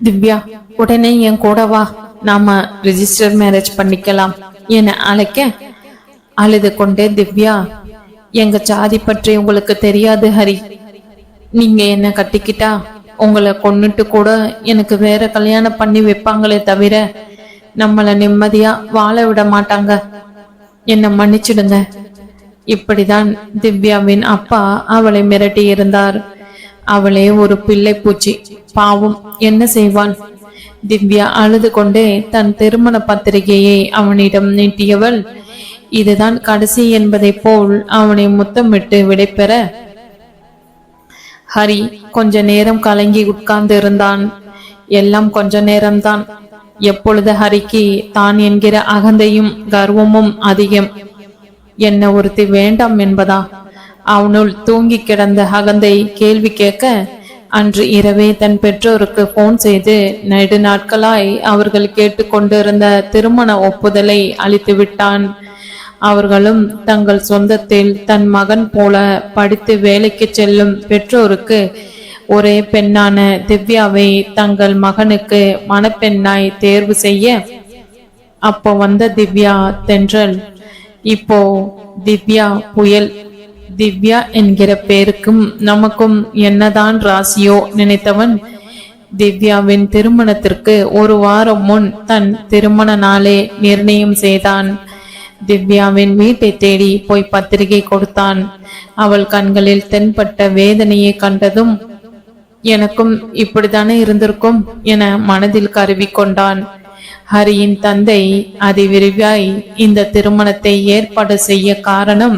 திவ்யா உடனே என் கூட வா. நாம ரிஜிஸ்டர் மேரேஜ் பண்ணிக்கலாம் என அழைக்க அழுது கொண்டே திவ்யா எங்க ஜாதி பற்றி உங்களுக்கு தெரியாது ஹரி. நீங்க என்ன கட்டிக்கிட்டா? உங்களை கொன்னுட்டு கூட எனக்கு வேற கல்யாணம் பண்ணி வைப்பாங்களே தவிர நம்மள நிம்மதியா வாழ விட மாட்டாங்க. என்ன மன்னிச்சிடுங்க. இப்படிதான் திவ்யாவின் அப்பா அவளை மிரட்டி இருந்தார். அவளே ஒரு பிள்ளை பூச்சி. பாவம் என்ன செய்வான்? திவ்யா அழுது கொண்டே தன் திருமண பத்திரிகையை அவனிடம் நீட்டியவள் இதுதான் கடைசி என்பதைப் போல் அவனை முத்தமிட்டு விடைபெற. ஹரி கொஞ்ச நேரம் கலங்கி உட்கார்ந்து இருந்தான் எல்லாம் கொஞ்ச நேரம்தான். எப்பொழுது ஹரிக்கு தான் என்கிற அகந்தையும் கர்வமும் அதிகம். என்ன ஒருத்தி வேண்டாம் என்பதா? அவனுள் தூங்கி கிடந்த அகந்தை கேள்வி கேட்க அன்று இரவே தன் பெற்றோருக்கு போன் செய்து நெடு நாட்களாய் அவர்கள் கேட்டுக்கொண்டிருந்த திருமண ஒப்புதலை அளித்து விட்டான். அவர்களும் தங்கள் சொந்தத்தில் தன் மகன் போல படித்து வேலைக்கு செல்லும் பெற்றோருக்கு ஒரே பெண்ணான திவ்யாவை தங்கள் மகனுக்கு மணப்பெண்ணாய் தேர்வு செய்ய அப்போ வந்த திவ்யா தென்றல். இப்போ திவ்யா புயல் திவ்யா என்கிற பேருக்கும் நமக்கும் என்னதான் ராசியோ நினைத்தவன் திவ்யாவின் திருமணத்திற்கு ஒரு வாரம் முன் தன் திருமண நாளே நிர்ணயம் செய்தான். திவ்யாவின் வீட்டை தேடி போய் பத்திரிகை கொடுத்தான். அவள் கண்களில் தென்பட்ட வேதனையை கண்டதும் எனக்கும் இப்படித்தானே இருந்திருக்கும் என மனதில் கருவி கொண்டான். ஹரியின் தந்தை அதிவிரைவாய் இந்த திருமணத்தை ஏற்பாடு செய்ய காரணம்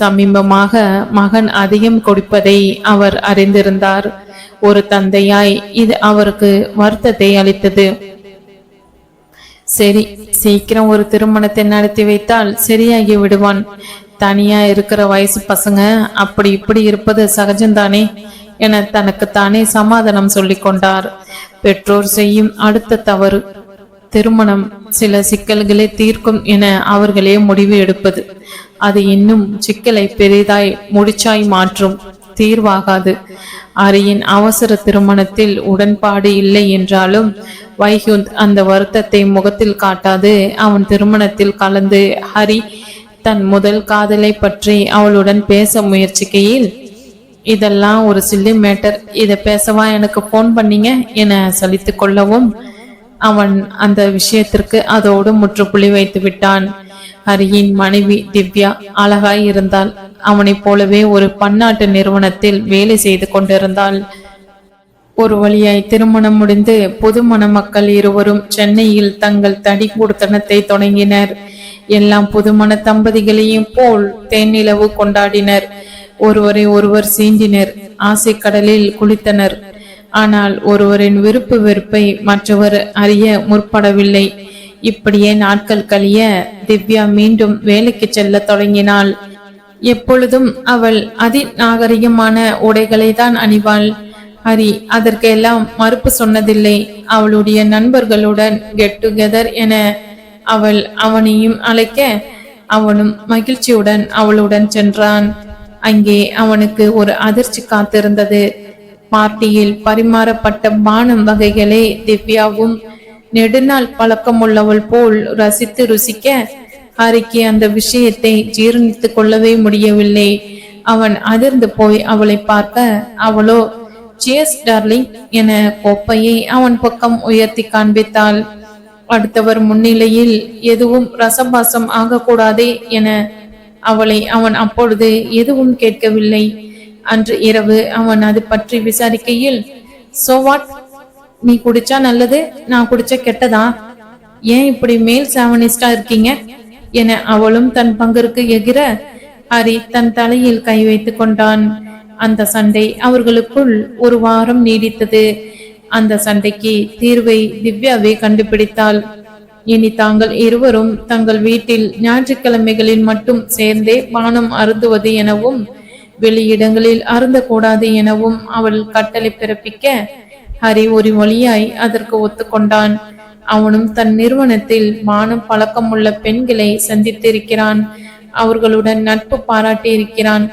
சமீபமாக மகன் அதிகம் கொடுப்பதை அவர் அறிந்திருந்தார். ஒரு தந்தையாய் இது அவருக்கு வருத்தத்தை அளித்தது. சரி சீக்கிரம் ஒரு திருமணத்தை நடத்தி வைத்தால் சரியாகி விடுவான். தனியா இருக்கிற வயசு பசங்க அப்படி இப்படி இருப்பது சகஜம்தானே என தனக்கு தானே சமாதானம் சொல்லிக் கொண்டார். பெற்றோர் செய்யும் அடுத்த தவறு திருமணம் சில சிக்கல்களை தீர்க்கும் என அவர்களே முடிவு எடுப்பது. அது இன்னும் சிக்கலை பெரிதாய் முடிச்சாய் மாற்றும் தீர்வாகாது. அரியின் அவசர திருமணத்தில் உடன்பாடு இல்லை என்றாலும் வைகுந்த் அந்த வருத்தத்தை முகத்தில் காட்டாது. அவன் திருமணத்தில் கலந்து ஹரி தன் முதல் காதலை பற்றி அவளுடன் பேச முயற்சிக்கையில் இதெல்லாம் ஒரு சில்லி மேட்டர் இதை பேசவா எனக்கு போன் பண்ணீங்க? என சலித்து கொள்ளவும் அவன் அந்த விஷயத்திற்கு அதோடு முற்றுப்புள்ளி வைத்து விட்டான். ஹரியின் மனைவி திவ்யா அழகாய் இருந்தாள். அவனைப் போலவே ஒரு பன்னாட்டு நிறுவனத்தில் வேலை செய்து கொண்டிருந்தாள். ஒரு வழியாய் திருமணம் முடிந்து புது மணமக்கள் இருவரும் சென்னையில் தங்கள் தடி கூடுத்தனத்தை தொடங்கினர். எல்லாம் புதுமண தம்பதிகளையும் போல் தேனிலவு கொண்டாடினர். ஒருவரை ஒருவர் சீண்டினர். ஆசை கடலில் குளித்தனர். ஆனால் ஒருவரின் விருப்பு வெறுப்பை மற்றவர் அறிய முற்படவில்லை. இப்படியே நாட்கள் கழிய திவ்யா மீண்டும் வேலைக்கு செல்ல தொடங்கினாள். எப்பொழுதும் அவள் அதி நாகரிகமான உடைகளை தான் அணிவாள். ஹரி அதற்கெல்லாம் மறுப்பு சொன்னதில்லை. அவளுடைய நண்பர்களுடன் கெட் டுகெதர் என அவள் அவனையும் அழைக்க அவனும் மகிழ்ச்சியுடன் அவளுடன் சென்றான். அங்கே அவனுக்கு ஒரு அதிர்ச்சி காத்திருந்தது. பார்ட்டியில் பரிமாறப்பட்ட பானம் வகைகளை திவ்யாவும் நெடுநாள் பழக்கமுள்ளவள் போல் ரசித்து ருசிக்க ஹரிக்கு அந்த விஷயத்தை ஜீரணித்துக் கொள்ளவே முடியவில்லை. அவன் அதிர்ந்து போய் அவளை பார்க்க அவளோ சியர்ஸ் டார்லிங் என கோப்பையை அவன் பக்கம் உயர்த்தி காண்பித்தாள். அடுத்தவர் முன்னிலையில் எதுவும் ரசபாசம் ஆகக்கூடாதே என அவளை அவன் அப்பொழுது எதுவும் கேட்கவில்லை. அன்று இரவு அவன் அது பற்றி விசாரிக்கையில் சோ வாட் நீ குடிச்சா நல்லது நான் குடிச்சா கெட்டதா? ஏன் இப்படி மேல் சாவனிஸ்டா இருக்கீங்க? என அவளும் தன் பங்கிற்கு எகிர ஹரி தன் தலையில் கை வைத்துக் கொண்டான். அந்த சண்டை அவர்களுக்குள் ஒரு வாரம் நீடித்தது. அந்த சண்டைக்கு தீர்வை திவ்யாவே கண்டுபிடித்தாள். இனி தாங்கள் இருவரும் தங்கள் வீட்டில் ஞாயிற்றுக்கிழமைகளில் மட்டும் சேர்ந்தே பானம் அருந்துவது எனவும் வெளியிடங்களில் அருந்தக்கூடாது எனவும் அவள் கட்டளை பிறப்பிக்க ஹரி ஒரு வழியாய் அதற்கு ஒத்துக்கொண்டான். அவனும் தன் நிறுவனத்தில் மானம் பழக்கமுள்ள பெண்களை சந்தித்திருக்கிறான். அவர்களுடன் நட்பு பாராட்டி இருக்கிறான்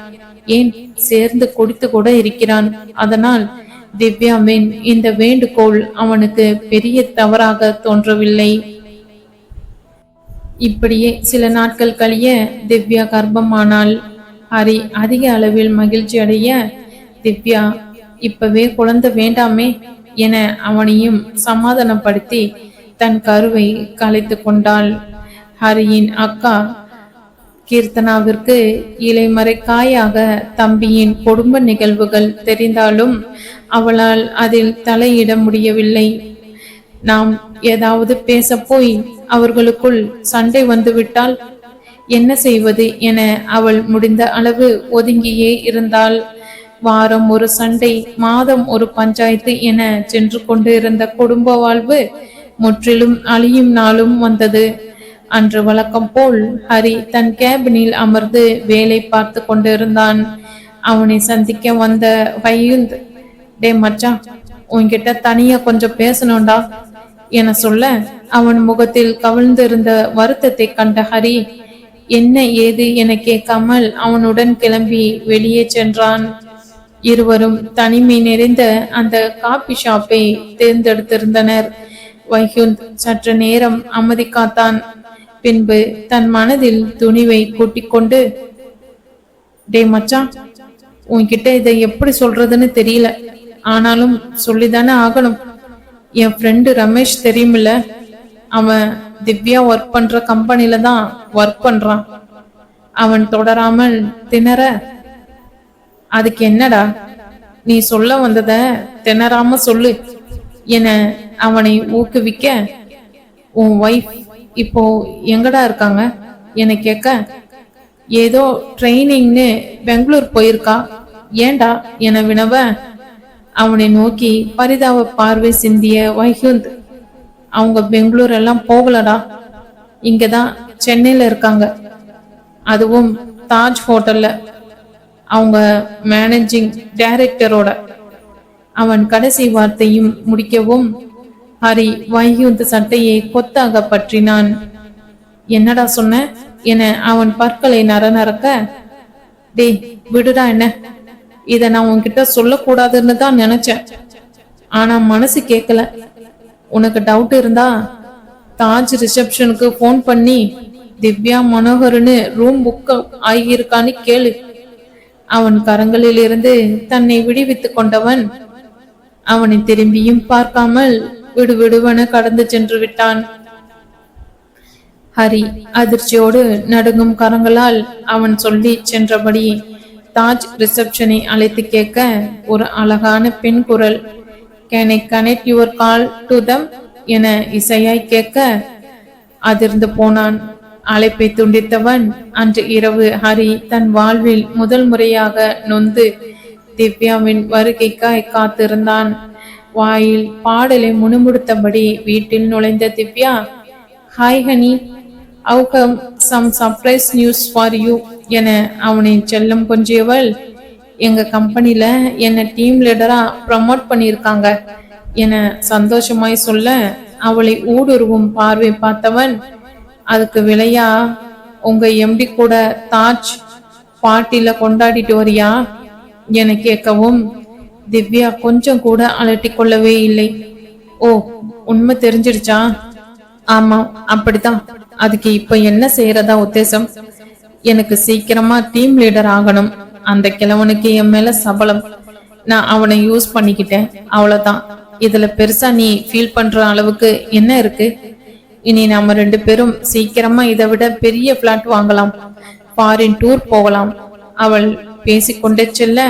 ஏன் சேர்ந்து குடித்து கூட இருக்கிறான்? அதனால் திவ்யாவின் இந்த வேண்டுகோள் அவனுக்கு பெரிய தவறாக தோன்றவில்லை. இப்படியே சில நாட்கள் கழிய திவ்யா கர்ப்பமானால் ஹரி அதிக அளவில் மகிழ்ச்சி அடைய திவ்யா இப்பவே குழந்தை வேண்டாமே என அவனையும் சமாதானப்படுத்தி தன் கருவை கலைத்து கொண்டாள். ஹரியின் அக்கா கீர்த்தனாவிற்கு இலைமறைக்காயாக தம்பியின் குடும்ப நிகழ்வுகள் தெரிந்தாலும் அவளால் அதில் தலையிட முடியவில்லை. நாம் ஏதாவது பேச போய் அவர்களுக்குள் சண்டை வந்துவிட்டால் என்ன செய்வது என அவள் முடிந்த அளவு ஒதுங்கியே இருந்தாள். வாரம் ஒரு சண்டை மாதம் ஒரு பஞ்சாயத்து என சென்று கொண்டு இருந்த குடும்ப வாழ்வு முற்றிலும் அழியும் நாளும் வந்தது. அன்று வழக்கம் போல் ஹரி தன் கேபினில் அமர்ந்து வேலை பார்த்து கொண்டிருந்தான். அவனை சந்திக்க வந்த வையுந்த் டே மச்சா உன்கிட்ட தனியா கொஞ்சம் பேசணும்டா என சொல்ல அவன் முகத்தில் கவிழ்ந்திருந்த வருத்தத்தை கண்ட ஹரி என்ன ஏது என கேட்காமல் அவனுடன் கிளம்பி வெளியே சென்றான். இருவரும் தனிமை நிறைந்த அந்த காபி ஷாப்பை தேர்ந்தெடுத்திருந்தனர். வைகுந்த் சற்று நேரம் அமைதி காத்தான் பின்பு தன் மனதில் துணிவை கூட்டிக் கொண்டு டே மச்சான் உன்கிட்ட இதை எப்படி சொல்றதுன்னு தெரியல. ஆனாலும் சொல்லிதானே ஆகணும். என் ஃப்ரெண்டு ரமேஷ் தெரியுமில்ல? அவன் திவ்யா ஒர்க் பண்ற கம்பெனில தான் ஒர்க் பண்றான். அவன் தொடராமல் திணற அதுக்கு என்னடா? நீ சொல்ல வந்தத திணறாம சொல்லு. என அவனை ஊக்குவிக்க உன் ஒய்ஃப் இப்போ எங்கடா இருக்காங்க? என கேட்க ஏதோ ட்ரைனிங்னு பெங்களூர் போயிருக்கா? ஏண்டா என வினவ அவனை நோக்கி பரிதாப பார்வை சிந்திய வைகுந்த் அவங்க பெங்களூர் எல்லாம் போகலடா. இங்கதான் சென்னையில இருக்காங்க. அதுவும் தாஜ் ஹோட்டல்ல. அவங்க மேனேஜிங் டைரக்டரோட அவன் கடைசி வார்த்தையும் முடிக்கவும் ஹரி வைகுந்த சட்டையை கொத்தாக பற்றினான். என்னடா சொன்ன? என அவன் பற்களை நர நறக்க டேய் விடுடா என்ன? இத நான் உன்கிட்ட சொல்லக்கூடாதுன்னு தான் நினைச்சேன். ஆனா மனசு கேட்கல உனக்கு டவுட் இருந்தா தாஜ் ரிசப்ஷனுக்கு ஃபோன் பண்ணி திவ்யா மனோகர்னு ரூம் புக் ஆகியிருக்கான்னு கேளு. அவன் கரங்களிலிருந்து தன்னை விடுவித்துக் கொண்டவன். அவனை திரும்பியும் பார்க்காமல் விடுவிடுவன கடந்து சென்று விட்டான். ஹரி அதிர்ச்சியோடு நடுங்கும் கரங்களால் அவன் சொல்லி சென்றபடி தாஜ் ரிசப்ஷனை அழைத்து கேட்க ஒரு அழகான பெண் குரல் can I connect your call to them என இசையாய் கேட்க அதிர்ந்து போனான். அழைப்பை துண்டித்தவன் அன்று இரவு ஹரி தன் வாழ்வில் முதல் முறையாக நொந்து திவ்யாவின் வருகைக்காய் காத்திருந்தான். வாயில் பாடலை முணுமுடுத்தபடி வீட்டில் நுழைந்த Divya hi honey அவுகம் some surprise news for you என அவனை செல்லம் கொஞ்சியவள் எங்க கம்பெனியில என்னை டீம் லீடரா ப்ரமோட் பண்ணியிருக்காங்க என சந்தோஷமாய் சொல்ல அவளை ஊடுருவும் பார்வை பார்த்தவன் அதுக்கு விலையா? உங்க எம்டி கூட தாஜ் பார்ட்டில கொண்டாடிட்டு வரியா? என கேட்கவும் திவ்யா கொஞ்சம் கூட அலட்டிக் கொள்ளவே இல்லை. ஓ உண்மை தெரிஞ்சிருச்சா ஆமா அப்படித்தான். அதுக்கு இப்ப என்ன செய்யறதா உத்தேசம்? எனக்கு சீக்கிரமா டீம் லீடர் ஆகணும். அந்த கிழவனுக்கு என் மேல சபலம். நான் அவனை யூஸ் பண்ணிக்கிட்டேன். அவ்வளவுதான். இதுல பெருசா நீ ஃபீல் பண்ற அளவுக்கு என்ன இருக்கு? இனி நாம ரெண்டு பேரும் சீக்கிரமா இதை விட பெரிய பிளாட் வாங்கலாம். ஃபாரின் டூர் போகலாம். அவள் பேசிக்கொண்டே செல்ல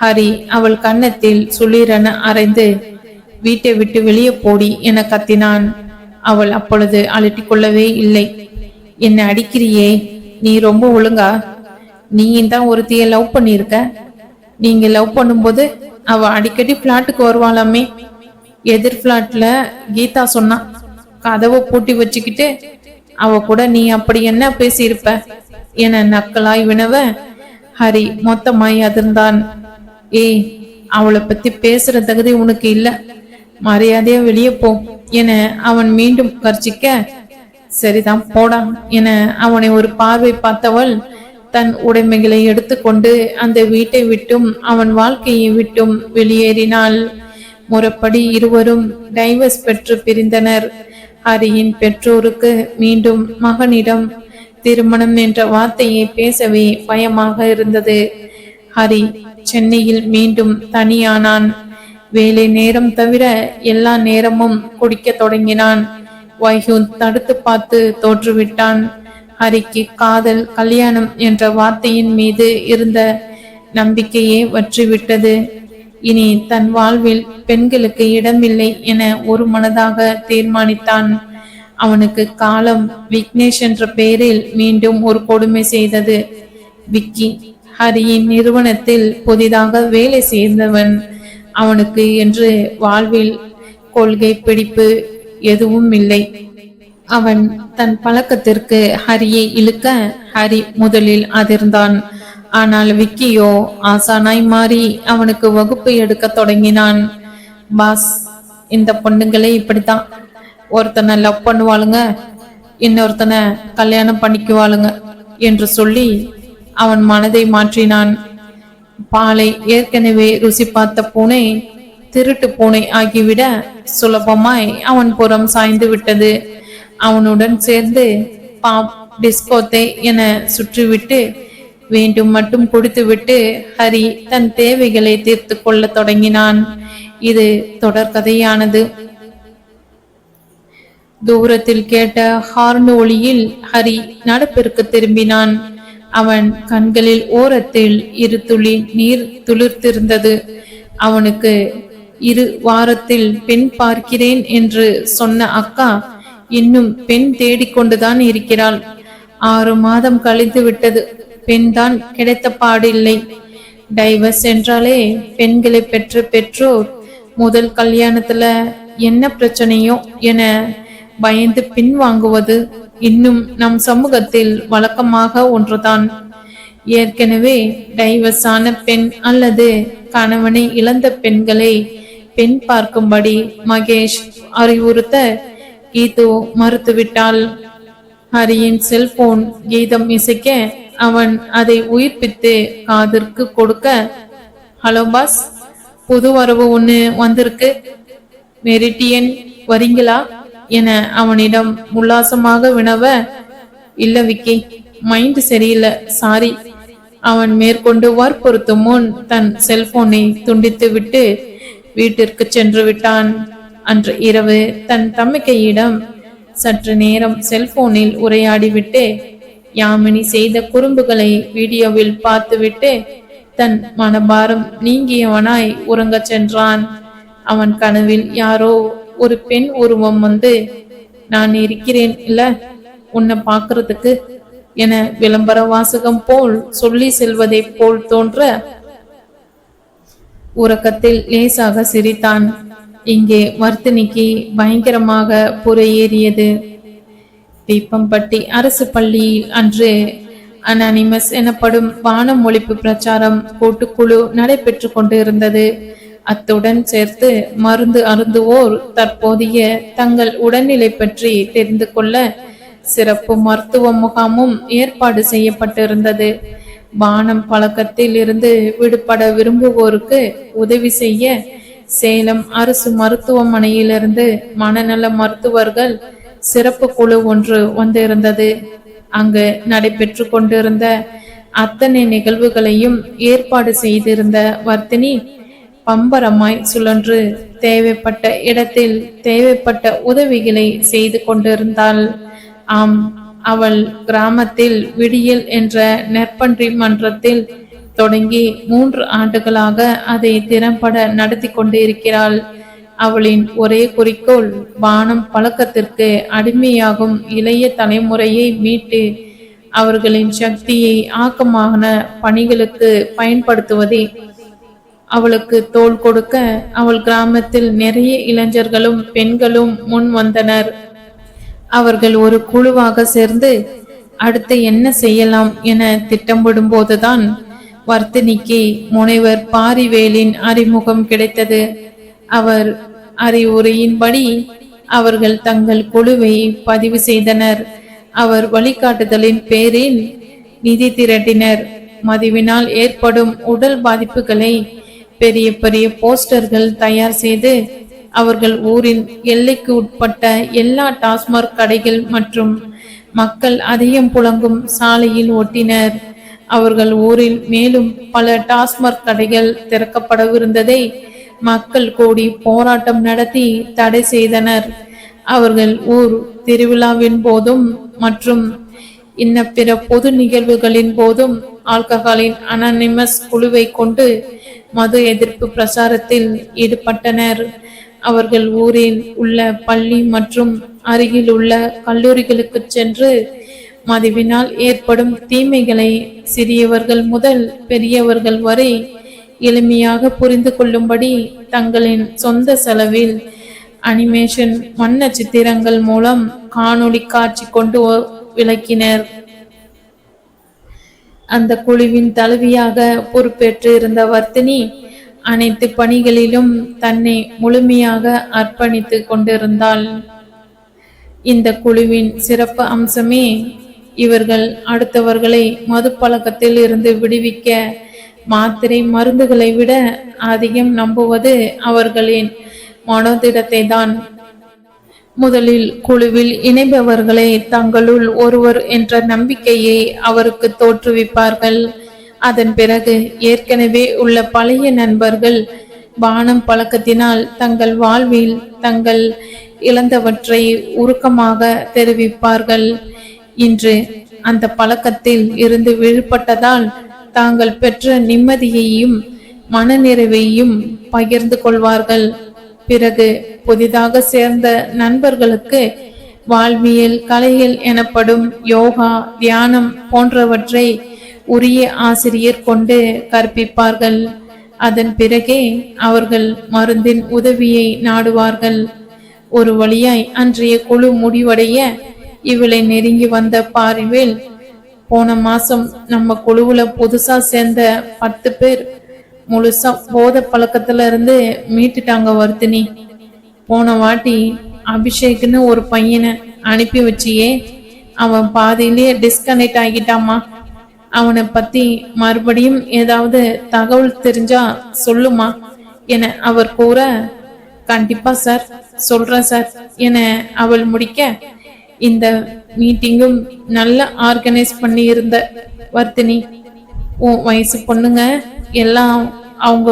ஹரி அவள் கன்னத்தில் சுளிரென அரைந்து வீட்டை விட்டு வெளியே போடி என கத்தினான். அவள் அப்பொழுது அலட்டிக் கொள்ளவே இல்லை. என்னை அடிக்கிறியே? நீ ரொம்ப ஒழுங்கா? நீயும் தான் ஒருத்திய லவ் பண்ணியிருக்க? நீங்க லவ் பண்ணும்போது அவ அடிக்கடி பிளாட்டுக்கு வருவாளாமே? எதிர் பிளாட்ல கீதா சொன்னா கதவை பூட்டி வச்சுக்கிட்டு அவ கூட நீ அப்படி என்ன பேசியிருப்ப? என நக்கலாய் வினவ? ஹரி மொத்தமாய் அதிர்ந்தான். ஏய் அவளை பத்தி பேசுற தகுதி உனக்கு இல்ல. மரியாதையா வெளியே போ. என அவன் மீண்டும் கர்ச்சிக்க சரிதான் போடா. என அவனை ஒரு பார்வை பார்த்தவள் தன் உடைமைகளை எடுத்துக்கொண்டு அந்த வீட்டை விட்டும் அவன் வாழ்க்கையை விட்டும் வெளியேறினாள். முறப்படி இருவரும் டைவர்ஸ் பெற்று பிரிந்தனர். ஹரியின் பெற்றோருக்கு மீண்டும் மகனிடம் திருமணம் என்ற வார்த்தையை பேசவே பயமாக இருந்தது. ஹரி சென்னையில் மீண்டும் தனியானான். வேலை நேரம் தவிர எல்லா நேரமும் குடிக்க தொடங்கினான். வைகு தடுத்து பார்த்து தோற்றுவிட்டான். ஹரிக்கு காதல் கல்யாணம் என்ற வார்த்தையின் மீது இருந்த நம்பிக்கையே வற்றிவிட்டது. இனி தன் வாழ்வில் பெண்களுக்கு இடமில்லை என ஒரு மனதாக தீர்மானித்தான். அவனுக்கு காலம் விக்னேஷ் என்ற பெயரில் மீண்டும் ஒரு கொடுமை செய்தது. விக்கி ஹரியின் நிறுவனத்தில் புதிதாக வேலை சேர்ந்தவன். அவனுக்கு என்று வாழ்வில் கொள்கை பிடிப்பு எதுவும் இல்லை. அவன் தன் பழக்கத்திற்கு ஹரியை இழுக்க ஹரி முதலில் அதிர்ந்தான். ஆனால் விக்கியோ ஆசானாய் மாறி அவனுக்கு வகுப்பு எடுக்க தொடங்கினான். பாஸ் இந்த பொண்ணுங்களே இப்படித்தான். ஒருத்தனை லவ் பண்ணுவாளுங்க இன்னொருத்தனை கல்யாணம் பண்ணிக்குவாளுங்க என்று சொல்லி அவன் மனதை மாற்றினான். பாலை ஏற்கனவே ருசி பார்த்த பூனை திருட்டு பூனை ஆகிவிட சுலபமாய் அவன் புறம் சாய்ந்து விட்டது. அவனுடன் சேர்ந்து பாப் டிஸ்கோத்தை என சுற்றிவிட்டு வேண்டும் மட்டும் கொடுத்துவிட்டு ஹரி தன் தேவைகளை தீர்த்து கொள்ள தொடங்கினான். இது தொடர்கதையானது தூரத்தில் கேட்ட ஹார்ன் ஒளியில் ஹரி நடப்பிற்கு திரும்பினான். அவன் கண்களில் ஓரத்தில் இரு துளி நீர் துளிர்த்திருந்தது. அவனுக்கு இரு வாரத்தில் பெண் பார்க்கிறேன் என்று சொன்ன அக்கா இன்னும் பெண் தேடிக்கொண்டுதான் இருக்கிறாள். ஆறு மாதம் கழிந்து விட்டது பெண்தான் கிடைத்த பாடில்லை. டைவர்ஸ் என்றாலே பெண்களை பெற்ற பெற்றோர். முதல் கல்யாணத்துல என்ன பிரச்சனையோ என பயந்து பின் வாங்குவது இன்னும் நம் சமூகத்தில் வழக்கமாக ஒன்றுதான். ஏற்கனவே டைவர்ஸ் ஆன பெண் அல்லது கணவனை இழந்த பெண்களை பெண் பார்க்கும்படி மகேஷ் அறிவுறுத்த கீது மறுத்துவிட்டாள். ஹரியின் செல்போன் கீதம் இசைக்க அவன் அதை உயிர்ப்பித்து காதிற்கு கொடுக்க ஹலோ பாஸ் புது வரவு ஒண்ணு வந்திருக்கு. மெரிட்டியன் வரீங்களா? என அவனிடம் உல்லாசமாக வினவ இல்ல விக்கி மைண்ட் சரியில்லை சாரி. அவன் மேற்கொண்டு வற்புறுத்தும் முன் தன் செல்போனை துண்டித்து விட்டு வீட்டிற்கு சென்று விட்டான். அன்று இரவு தன் தம்மிக்கையிடம் சற்று நேரம் செல்போனில் உரையாடிவிட்டு யாமினி செய்த குறும்புகளை வீடியோவில் பார்த்துவிட்டு தன் மனபாரம் நீங்கியவனாய் உறங்கச் சென்றான். அவன் கனவில் யாரோ ஒரு பெண் உருவம் வந்து நான் இருக்கிறேன் இல்ல உன்னை பாக்குறதுக்கு என விளம்பர வாசகம் போல் சொல்லி செல்வதைப் போல் தோன்ற உறக்கத்தில் லேசாக சிரித்தான். இங்கே வர்த்தினிக்கு பயங்கரமாக புறையேறியது தீப்பம்பட்டி அரசு பள்ளியில் அன்று அனானிமஸ் எனப்படும் வானம் ஒழிப்பு பிரச்சாரம் கூட்டுக்குழு நடைபெற்று கொண்டிருந்தது. அத்துடன் சேர்த்து மருந்து அருந்துவோர் தற்போதைய தங்கள் உடல்நிலை பற்றி தெரிந்து கொள்ள சிறப்பு மருத்துவ முகாமும் ஏற்பாடு செய்யப்பட்டிருந்தது. வானம் பழக்கத்தில் இருந்து விடுபட விரும்புவோருக்கு உதவி செய்ய சேலம் அரசு மருத்துவமனையிலிருந்து மனநல மருத்துவர்கள் சிறப்பு குழு ஒன்று வந்திருந்தது. அங்கு நடைபெற்று கொண்டிருந்த அத்தனை நிகழ்வுகளையும் ஏற்பாடு செய்திருந்த வர்த்தினி பம்பரமாய் சுழன்று தேவைப்பட்ட இடத்தில் தேவைப்பட்ட உதவிகளை செய்து கொண்டிருந்தாள். ஆம் அவள் கிராமத்தில் விடியல் என்ற நெற்பன்றி மன்றத்தில் தொடங்கி மூன்று ஆண்டுகளாக அதை திறம்பட நடத்தி கொண்டிருக்கிறாள். அவளின் ஒரே குறிக்கோள் வானம் பழக்கத்திற்கு அடிமையாகும் இளைய தலைமுறையை மீட்டு அவர்களின் சக்தியை ஆக்கமான பணிகளுக்கு பயன்படுத்துவதே. அவளுக்கு தோள் கொடுக்க அவள் கிராமத்தில் நிறைய இளைஞர்களும் பெண்களும் முன் வந்தனர். அவர்கள் ஒரு குழுவாக சேர்ந்து அடுத்து என்ன செய்யலாம் என திட்டமிடும் போதுதான் வர்த்தினிக்கு முனைவர் பாரிவேலின் அறிமுகம் கிடைத்தது. அவர் அறிவுரையின்படி அவர்கள் தங்கள் குழுவை பதிவு செய்தனர். அவர் வழிகாட்டுதலின் பேரில் நிதி திரட்டினர். மதுவினால் ஏற்படும் உடல் பாதிப்புகளை பெரிய பெரிய போஸ்டர்கள் தயார் செய்து அவர்கள் ஊரின் எல்லைக்கு உட்பட்ட எல்லா டாஸ்மாக் கடைகள் மற்றும் மக்கள் அதிகம் புழங்கும் சாலையில் ஒட்டினர். அவர்கள் ஊரில் மேலும் பல டாஸ்மாக் கடைகள் திறக்கப்படவிருந்ததை மக்கள் கூடி போராட்டம் நடத்தி தடை செய்தனர். அவர்கள் ஊர் திருவிழாவின் போதும் மற்றும் இன்ன பிற பொது நிகழ்வுகளின் போதும் ஆல்கஹாலின் அனானிமஸ் குழுவை கொண்டு மது எதிர்ப்பு பிரசாரத்தில் ஈடுபட்டனர். அவர்கள் ஊரில் உள்ள பள்ளி மற்றும் அருகில் உள்ள கல்லூரிகளுக்கு சென்று மதுவினால் ஏற்படும் தீமைகளை சிறியவர்கள் முதல் பெரியவர்கள் வரை எளிமையாக புரிந்து கொள்ளும்படி தங்களின் சொந்த செலவில் அனிமேஷன் வண்ண சித்திரங்கள் மூலம் காணொளி காட்சி கொண்டு விளக்கினர். அந்த குழுவின் தலைவியாக பொறுப்பேற்று இருந்த வர்த்தினி அனைத்து பணிகளிலும் தன்னை முழுமையாக அர்ப்பணித்து கொண்டிருந்தாள். இந்த குழுவின் சிறப்பு அம்சமே இவர்கள் அடுத்தவர்களை மது பழக்கத்தில் இருந்து விடுவிக்க மாத்திரை மருந்துகளை விட அதிகம் நம்புவது அவர்களின் மனோதிடத்தை தான் முதலில் குழுவில் இணைபவர்களை தங்களுள் ஒருவர் என்ற நம்பிக்கையை அவருக்கு தோற்றுவிப்பார்கள். அதன் பிறகு ஏற்கனவே உள்ள பழைய நண்பர்கள் பானம் பழக்கத்தினால் தங்கள் வாழ்வில் தங்கள் இழந்தவற்றை உருக்கமாக தெரிவிப்பார்கள். இன்று அந்த பழக்கத்தில் இருந்து விழுப்பட்டதால் தாங்கள் பெற்ற நிம்மதியையும் மனநிறைவையும் பகிர்ந்து கொள்வார்கள். பிறகு புதிதாக சேர்ந்த நண்பர்களுக்கு வாழ்வியல் கலைகள் எனப்படும் யோகா தியானம் போன்றவற்றை உரிய ஆசிரியர் கொண்டு கற்பிப்பார்கள். அதன் பிறகே அவர்கள் மருந்தின் உதவியை நாடுவார்கள். ஒரு வழியாய் அன்றைய குழு முடிவடைய இவளை நெருங்கி வந்த பாரிவேல் போன மாசம் நம்ம குழுவுல புதுசா சேர்ந்த பத்து பேர் முழுசா போத பழக்கத்துல இருந்து மீட்டுட்டாங்க வர்த்தினி போன வாட்டி அபிஷேக்னு ஒரு பையனை அனுப்பி வச்சியே அவன் பாதியிலேயே டிஸ்கனெக்ட் ஆகிட்டாமா அவனை பத்தி மறுபடியும் ஏதாவது தகவல் தெரிஞ்சா சொல்லுமா என அவர் கூற கண்டிப்பா சார் சொல்றேன் சார் என அவள் முடிக்க இந்த மீட்டிங்கும் நல்லா ஆர்கனைஸ் பண்ணி இருந்த வர்த்தினி உன் வயசு பொண்ணுங்க எல்லாம் அவங்க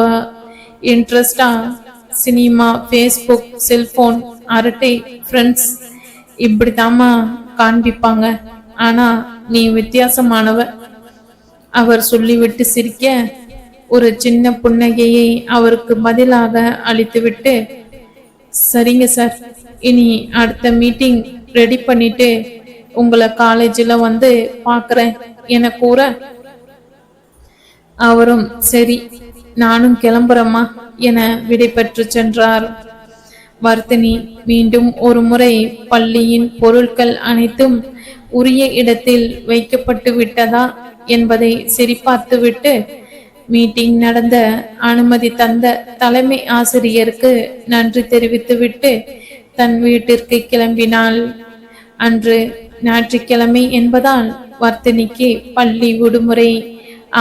இன்ட்ரெஸ்டா சினிமா ஃபேஸ்புக் செல்போன் அரட்டை ஃப்ரெண்ட்ஸ் இப்படித்தாம்மா காண்பிப்பாங்க. ஆனா நீ வித்தியாசமானவ. அவர் சொல்லிவிட்டு சிரிக்க ஒரு சின்ன புன்னகையை அவருக்கு பதிலாக அளித்துவிட்டு சரிங்க சார் இனி அடுத்த மீட்டிங் ரெடி பண்ணிட்டு உங்களை காலேஜில் வந்து பார்க்குறேன் என கூற அவரும் சரி நானும் கிளம்புறேம்மா என விடைபெற்று சென்றார். வர்த்தினி மீண்டும் ஒரு முறை பள்ளியின் பொருட்கள் அனைத்தும் உரிய இடத்தில் வைக்கப்பட்டு விட்டதா என்பதை சரிபார்த்துவிட்டு மீட்டிங் நடந்த அனுமதி தந்த தலைமை ஆசிரியருக்கு நன்றி தெரிவித்துவிட்டு தன் வீட்டிற்கு கிளம்பினாள். அன்று ஞாயிற்றுக்கிழமை என்பதால் வர்த்தினிக்கு பள்ளி விடுமுறை.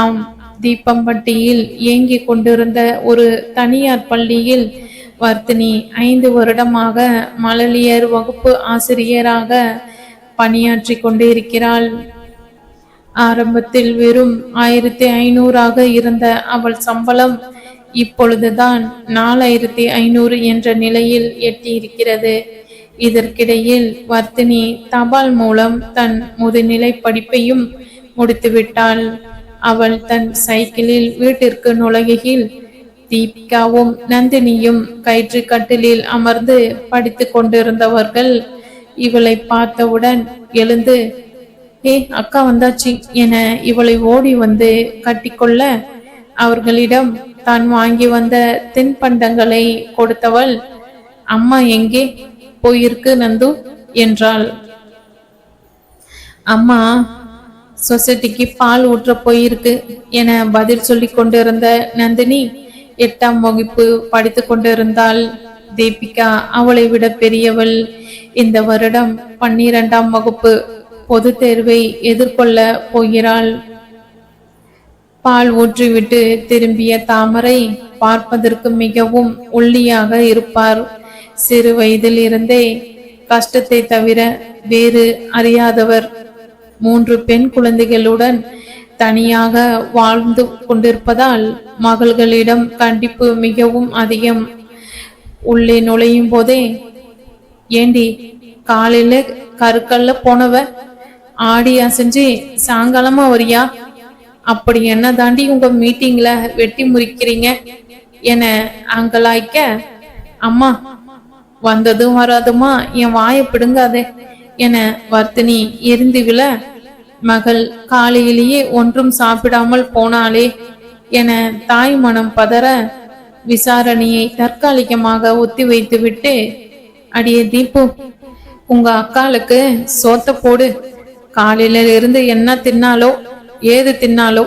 ஆம் தீப்பம்பட்டியில் இயங்கிக் கொண்டிருந்த ஒரு தனியார் பள்ளியில் வர்த்தினி ஐந்து வருடமாக மழலியர் வகுப்பு ஆசிரியராக பணியாற்றி கொண்டிருக்கிறாள். ஆரம்பத்தில் வெறும் ஆயிரத்தி ஐநூறாக இருந்த அவள் சம்பளம் இப்பொழுதுதான் நாலாயிரத்தி ஐநூறு என்ற நிலையில் எட்டியிருக்கிறது. இதற்கிடையில் வர்த்தினி தபால் மூலம் தன் முதுநிலை படிப்பையும் முடித்துவிட்டாள். அவள் தன் சைக்கிளில் வீட்டிற்கு நுழைகையில் தீபிகாவும் நந்தினியும் கயிற்று கட்டிலில் அமர்ந்து படித்துக் கொண்டிருந்தவர்கள் இவளை பார்த்தவுடன் எழுந்து ஏ அக்கா வந்தாச்சு என இவளை ஓடி வந்து கட்டிக்கொள்ள அவர்களிடம் தான் வாங்கி வந்த தின்பண்டங்களை கொடுத்தவள் அம்மா எங்கே போயிருக்கு நந்து? என்றாள். அம்மா சொசைட்டிக்கு பால் ஊற்ற போயிருக்கு என பதில் சொல்லி கொண்டிருந்த நந்தினி எட்டாம் வகுப்பு படித்து கொண்டிருந்தாள். தீபிகா அவளை விட பெரியவள். இந்த வருடம் பன்னிரெண்டாம் வகுப்பு பொது தேர்வை எதிர்கொள்ள போகிறாள். பால் ஊற்றிவிட்டு திரும்பிய தாமரை பார்ப்பதற்கு மிகவும் ஒல்லியாக இருப்பார். சிறு வயதில் இருந்தே கஷ்டத்தை தவிர வேறு அறியாதவர். மூன்று பெண் குழந்தைகளுடன் தனியாக வாழ்ந்து கொண்டிருப்பதால் மகள்களிடம் கண்டிப்பு மிகவும் அதிகம். உள்ளே நுழையும் போதே ஏண்டி காலையில கருக்கல்ல போனவ? ஆடி அசைஞ்சு சாயங்காலமா வரியா? அப்படி என்ன தாண்டி உங்க மீட்டிங்ல வெட்டி முறிக்கிறீங்க என அங்கலாய்க்க அம்மா வந்ததும் வராதுமா என் வாயை பிடுங்காதே என வர்த்தினி எரிந்து விழ மகள் காலையிலேயே ஒன்றும் சாப்பிடாமல் போனாலே என தாய் மனம் பதற விசாரணையை தற்காலிகமாக ஒத்தி வைத்துவிட்டு அடியே தீபு உங்க அக்காளுக்கு சோத்த போடு. காலையில இருந்து என்ன தின்னாலோ ஏது தின்னாலோ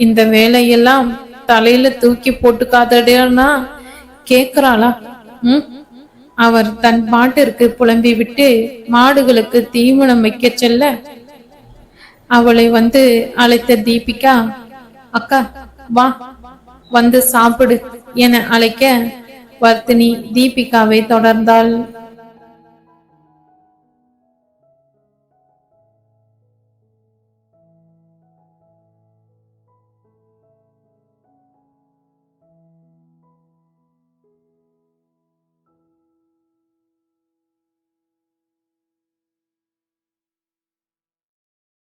இந்த வேலையெல்லாம் தலையில தூக்கி போட்டுக்காதடா கேக்குறாளா? ம்? அவர் தன் பாட்டிற்கு புலம்பி விட்டு மாடுகளுக்கு தீவனம் வைக்க செல்ல அவளை வந்து அழைத்த தீபிகா அக்கா வா வந்து சாப்பிடு என அழைக்க வர்த்தினி தீபிகாவை தொடர்ந்தாள்.